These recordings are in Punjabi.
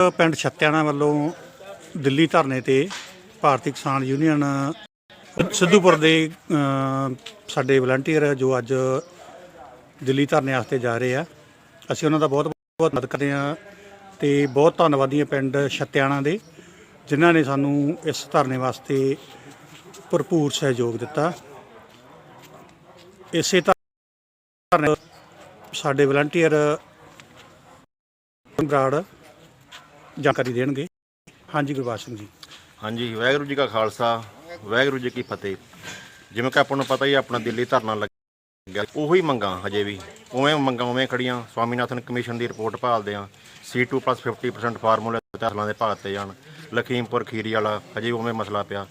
ਪਿੰਡ ਛੱਤਿਆਣਾ ਵੱਲੋਂ ਦਿੱਲੀ ਧਰਨੇ ਤੇ ਭਾਰਤੀ ਕਿਸਾਨ ਯੂਨੀਅਨ, ਸਿੱਧੂਪੁਰ ਦੇ ਸਾਡੇ ਵਲੰਟੀਅਰ ਜੋ ਅੱਜ ਦਿੱਲੀ ਧਰਨੇ ਵਾਸਤੇ ਜਾ ਰਹੇ ਆ। ਅਸੀਂ ਉਹਨਾਂ ਦਾ ਬਹੁਤ ਬਹੁਤ ਮਦਦ ਕਰਦੇ ਆ ਤੇ ਬਹੁਤ ਧੰਨਵਾਦੀ ਹਾਂ ਪਿੰਡ ਛੱਤਿਆਣਾ ਦੇ, ਜਿਨ੍ਹਾਂ ਨੇ ਸਾਨੂੰ ਇਸ ਧਰਨੇ ਵਾਸਤੇ ਭਰਪੂਰ ਸਹਿਯੋਗ ਦਿੱਤਾ। ਇਸੇ ਧਰਨੇ, ਸਾਡੇ ਵਲੰਟੀਅਰ ਬਰਾੜ ਜਾਣਕਾਰੀ ਦੇਣਗੇ। ਹਾਂਜੀ, ਗੁਰਬਾਜ ਸਿੰਘ ਜੀ। ਹਾਂਜੀ, ਵਾਹਿਗੁਰੂ ਜੀ ਕਾ ਖਾਲਸਾ, ਵਾਹਿਗੁਰੂ ਜੀ ਕੀ ਫਤਿਹ। ਜਿਵੇਂ ਕਿ ਆਪਾਂ ਨੂੰ ਪਤਾ ਹੀ ਆਪਣਾ ਦਿੱਲੀ ਧਰਨਾ ਲੱਗਿਆ। ਉਹੀ ਮੰਗਾਂ ਹਜੇ ਵੀ, ਉਵੇਂ ਮੰਗਾਂ ਉਵੇਂ ਖੜੀਆਂ। ਸਵਾਮੀਨਾਥਨ ਕਮਿਸ਼ਨ ਦੀ ਰਿਪੋਰਟ ਭਾਲਦੇ ਆ। C2 50% ਫਾਰਮੂਲੇ ਤਹਿਲਾਂ ਦੇ ਭਾਗ ਤੇ ਜਾਣ। ਲਖੀਮਪੁਰ ਖੀਰੀ ਵਾਲਾ ਹਜੇ ਉਵੇਂ ਮਸਲਾ ਪਿਆ।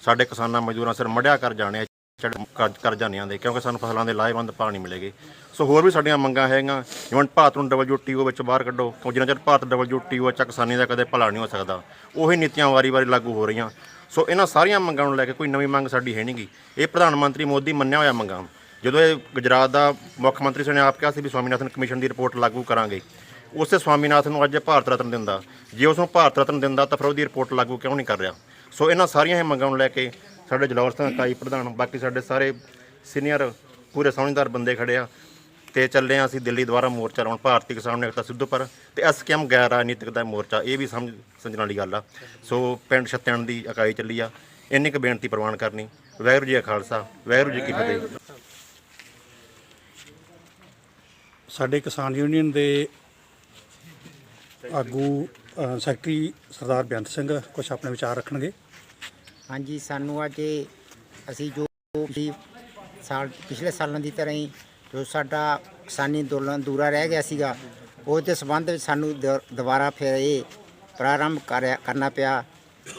ਸਾਡੇ ਕਿਸਾਨਾਂ ਮਜ਼ਦੂਰਾਂ ਸਿਰ ਮੜਿਆ ਕਰ ਜਾਣੇ ਕਰ- ਕਰਜ਼ਾਨੀਆਂ ਦੇ, ਕਿਉਂਕਿ ਸਾਨੂੰ ਫਸਲਾਂ ਦੇ ਲਾਹੇਵੰਦ ਭਾਅ ਨਹੀਂ ਮਿਲੇਗੇ। ਸੋ ਹੋਰ ਵੀ ਸਾਡੀਆਂ ਮੰਗਾਂ ਹੈਗੀਆਂ। ਜਿਵੇਂ ਭਾਰਤ ਨੂੰ WTO ਵਿੱਚ ਬਾਹਰ ਕੱਢੋ ਕਿਉਂ ਜਿੰਨਾ ਚਿਰ ਭਾਰਤ WTO ਚ ਕਿਸਾਨੀ ਦਾ ਕਦੇ ਭਲਾ ਨਹੀਂ ਹੋ ਸਕਦਾ। ਉਹੀ ਨੀਤੀਆਂ ਵਾਰੀ-ਵਾਰੀ ਲਾਗੂ ਹੋ ਰਹੀਆਂ। ਸੋ ਇਹਨਾਂ ਸਾਰੀਆਂ ਮੰਗਾਂ ਨੂੰ ਲੈ ਕੇ ਕੋਈ ਨਵੀਂ ਮੰਗ ਸਾਡੀ ਹੈ ਨਹੀਂਗੀ। ਇਹ ਪ੍ਰਧਾਨ ਮੰਤਰੀ ਮੋਦੀ ਮੰਨਿਆ ਹੋਇਆ ਮੰਗਾਂ। ਜਦੋਂ ਇਹ ਗੁਜਰਾਤ ਦਾ ਮੁੱਖ ਮੰਤਰੀ ਸੀ ਨੇ ਆਪ ਕਿਹਾ ਸੀ ਵੀ ਸਵਾਮੀਨਾਥਨ ਕਮਿਸ਼ਨ ਦੀ ਰਿਪੋਰਟ ਲਾਗੂ ਕਰਾਂਗੇ। ਉਸੇ ਸਵਾਮੀਨਾਥਨ ਨੂੰ ਅੱਜ ਭਾਰਤ ਰਤਨ ਦਿੰਦਾ। ਜੇ ਉਸ ਨੂੰ ਭਾਰਤ ਰਤਨ ਦਿੰਦਾ ਤਾਂ ਫਿਰ ਉਹਦੀ ਰਿਪੋਰਟ ਲਾਗੂ ਕਿਉਂ ਨਹੀਂ ਕਰ ਰਿਹਾ? ਸੋ ਇਹਨਾਂ ਸਾਰੀਆਂ ਇਹ ਮੰਗਾਂ ਨੂੰ ਲੈ ਕੇ ਸਾਡੇ ਜਲੌਰ ਸਿੰਘ ਇਕਾਈ ਪ੍ਰਧਾਨ, ਬਾਕੀ ਸਾਡੇ ਸਾਰੇ ਸੀਨੀਅਰ ਪੂਰੇ ਸਮਝਦਾਰ ਬੰਦੇ ਖੜੇ ਆ ਤੇ ਚੱਲੇ ਆ ਅਸੀਂ ਦਿੱਲੀ ਦੁਆਰਾ ਮੋਰਚਾ ਲਾਉਣ, ਭਾਰਤੀ ਕਿਸਾਨ ਨੇਤਾ ਸਿੱਧੂਪੁਰ ਤੇ ਐਸਕੇਐਮ ਗੈਰ ਰਾਜਨੀਤਿਕ ਦਾ ਮੋਰਚਾ, ਇਹ ਵੀ ਸਮਝ, ਸਮਝਣ ਵਾਲੀ ਗੱਲ ਆ। ਸੋ ਪਿੰਡ ਛੱਤਿਆਣ ਦੀ ਇਕਾਈ ਚੱਲੀ ਆ, ਇੰਨੀ ਕੁ ਬੇਨਤੀ ਪ੍ਰਵਾਨ ਕਰਨੀ। ਵਾਹਿਗੁਰੂ ਜੀ ਕਾ ਖਾਲਸਾ, ਵਾਹਿਗੁਰੂ ਜੀ ਕੀ ਫਤਿਹ। ਸਾਡੇ ਕਿਸਾਨ ਯੂਨੀਅਨ ਦੇ ਆਗੂ ਸੈਕਟਰੀ ਸਰਦਾਰ ਬੇਅੰਤ ਸਿੰਘ ਕੁਝ ਆਪਣੇ ਵਿਚਾਰ ਰੱਖਣਗੇ। ਹਾਂਜੀ ਸਾਨੂੰ ਅੱਜ ਇਹ ਅਸੀਂ ਜੋ ਵੀ ਸਾਲ ਪਿਛਲੇ ਸਾਲਾਂ ਦੀ ਤਰ੍ਹਾਂ ਹੀ ਜੋ ਸਾਡਾ ਕਿਸਾਨੀ ਅੰਦੋਲਨ ਦੂਰਾ ਰਹਿ ਗਿਆ ਸੀਗਾ ਉਸ ਦੇ ਸੰਬੰਧ ਵਿੱਚ ਸਾਨੂੰ ਦ- ਦੁਬਾਰਾ ਫਿਰ ਇਹ ਪ੍ਰਾਰੰਭ ਕਰਿਆ ਕਰਨਾ ਪਿਆ।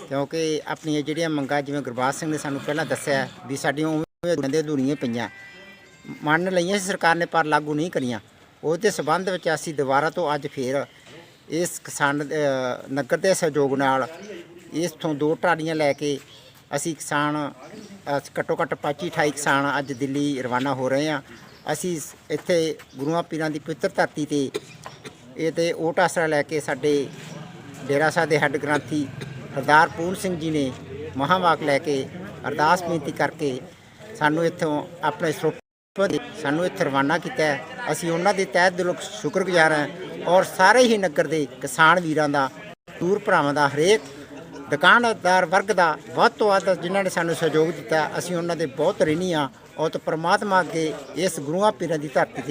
ਕਿਉਂਕਿ ਆਪਣੀਆਂ ਜਿਹੜੀਆਂ ਮੰਗਾਂ ਜਿਵੇਂ ਗੁਰਬਾਜ ਸਿੰਘ ਨੇ ਸਾਨੂੰ ਪਹਿਲਾਂ ਦੱਸਿਆ ਵੀ ਸਾਡੀਆਂ ਉਵੇਂ ਬੰਦੇ ਅਧੂਰੀਆਂ ਪਈਆਂ। ਮੰਨ ਲਈਆਂ ਸੀ ਸਰਕਾਰ ਨੇ ਪਰ ਲਾਗੂ ਨਹੀਂ ਕਰੀਆਂ। ਉਸ ਦੇ ਸੰਬੰਧ ਵਿੱਚ ਅਸੀਂ ਦੁਬਾਰਾ ਤੋਂ ਅੱਜ ਫੇਰ ਇਸ ਕਿਸਾਨ ਅ, ਨਗਰ ਦੇ ਸਹਿਯੋਗ ਨਾਲ ਇਸ ਤੋਂ ਦੋ ਟਰਾਲੀਆਂ ਲੈ ਕੇ ਅਸੀਂ ਕਿਸਾਨ ਅ, ਘੱਟੋ ਘੱਟ 25 28 ਕਿਸਾਨ ਅੱਜ ਦਿੱਲੀ ਰਵਾਨਾ ਹੋ ਰਹੇ ਹਾਂ। ਅਸੀਂ ਇੱਥੇ ਗੁਰੂਆਂ ਪੀਰਾਂ ਦੀ ਪਵਿੱਤਰ ਧਰਤੀ ਤੇ ਇਹ ਤੇ ਓਟ ਆਸਰਾ ਲੈ ਕੇ ਸਾਡੇ ਡੇਰਾ ਸਾਹਿਬ ਦੇ ਹੈੱਡ ਗ੍ਰੰਥੀ ਸਰਦਾਰ ਪੂਰਨ ਸਿੰਘ ਜੀ ਨੇ ਮਹਾਵਾਕ ਲੈ ਕੇ ਅਰਦਾਸ ਬੇਨਤੀ ਕਰਕੇ ਸਾਨੂੰ ਇੱਥੋਂ ਆਪਣੇ ਸਰੋਪਾ ਦੇ ਸਾਨੂੰ ਇੱਥੇ ਰਵਾਨਾ ਕੀਤਾ ਅਸੀਂ ਉਹਨਾਂ ਦੇ ਤਹਿ ਦਿਲੋਂ ਸ਼ੁਕਰਗੁਜ਼ਾਰ ਹਾਂ ਔਰ ਸਾਰੇ ਹੀ ਨਗਰ ਦੇ ਕਿਸਾਨ ਵੀਰਾਂ ਦਾ ਦੂਰ ਭਰਾਵਾਂ ਦਾ ਹਰੇਕ ਦੁਕਾਨਦਾਰ ਵਰਗ ਦਾ ਵੱਧ ਤੋਂ ਵੱਧ ਜਿਨ੍ਹਾਂ ਨੇ ਸਾਨੂੰ ਸਹਿਯੋਗ ਦਿੱਤਾ, ਅਸੀਂ ਉਹਨਾਂ ਦੇ ਬਹੁਤ ਰਿਣੀ ਆ ਔਰ ਤੇ ਪ੍ਰਮਾਤਮਾ ਅੱਗੇ ਇਸ ਗੁਰੂਆਂ ਪੀਰਾਂ ਦੀ ਧਰਤੀ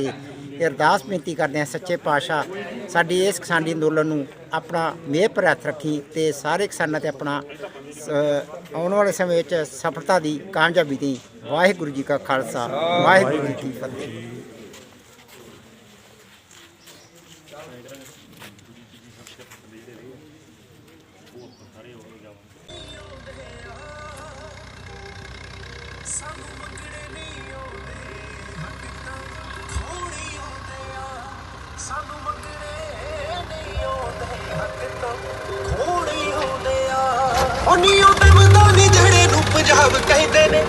ਤੇ ਅਰਦਾਸ ਬੇਨਤੀ ਕਰਦੇ ਹਾਂ ਸੱਚੇ ਪਾਤਸ਼ਾਹ, ਸਾਡੀ ਇਸ ਕਿਸਾਨੀ ਅੰਦੋਲਨ ਨੂੰ ਆਪਣਾ ਮੇਹ ਪਰ ਹੱਥ ਰੱਖੀ ਤੇ ਸਾਰੇ ਕਿਸਾਨਾਂ ਤੇ ਆਪਣਾ ਆਉਣ ਵਾਲੇ ਸਮੇਂ ਵਿੱਚ ਸਫਲਤਾ ਦੀ ਕਾਮਯਾਬੀ ਦੀ ਵਾਹਿਗੁਰੂ ਜੀ ਕਾ ਖਾਲਸਾ, ਵਾਹਿਗੁਰੂ ਜੀ ਕੀ ਫਤਿਹ। ਸਾਨੂੰ ਮੰਗਣੇ ਨਹੀਂ ਆਉਂਦੇ ਹੱਕਾਂ ਥੋੜੀ ਆਉਂਦੇ ਆ ਸਾਨੂੰ ਮੰਗਣੇ ਨਹੀਂ ਆਉਂਦੇ ਹੱਕਾਂ ਥੋੜੀ ਆਉਂਦੇ ਆ ਉਹ ਨਹੀਂ ਆਉਂਦੇ ਮਦਾਨੀ ਜਿਹੜੇ ਨੂੰ ਪੰਜਾਬ ਕਹਿੰਦੇ ਨੇ।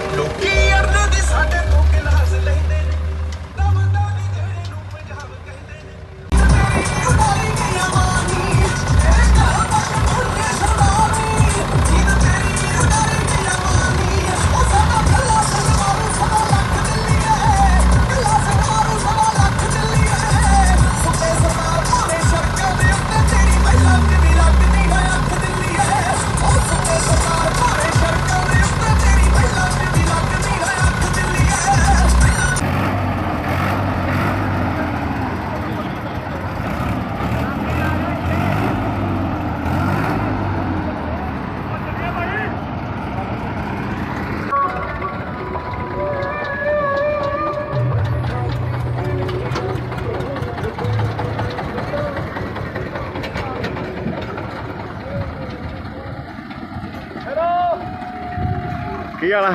ਕੀ ਵਾਲਾ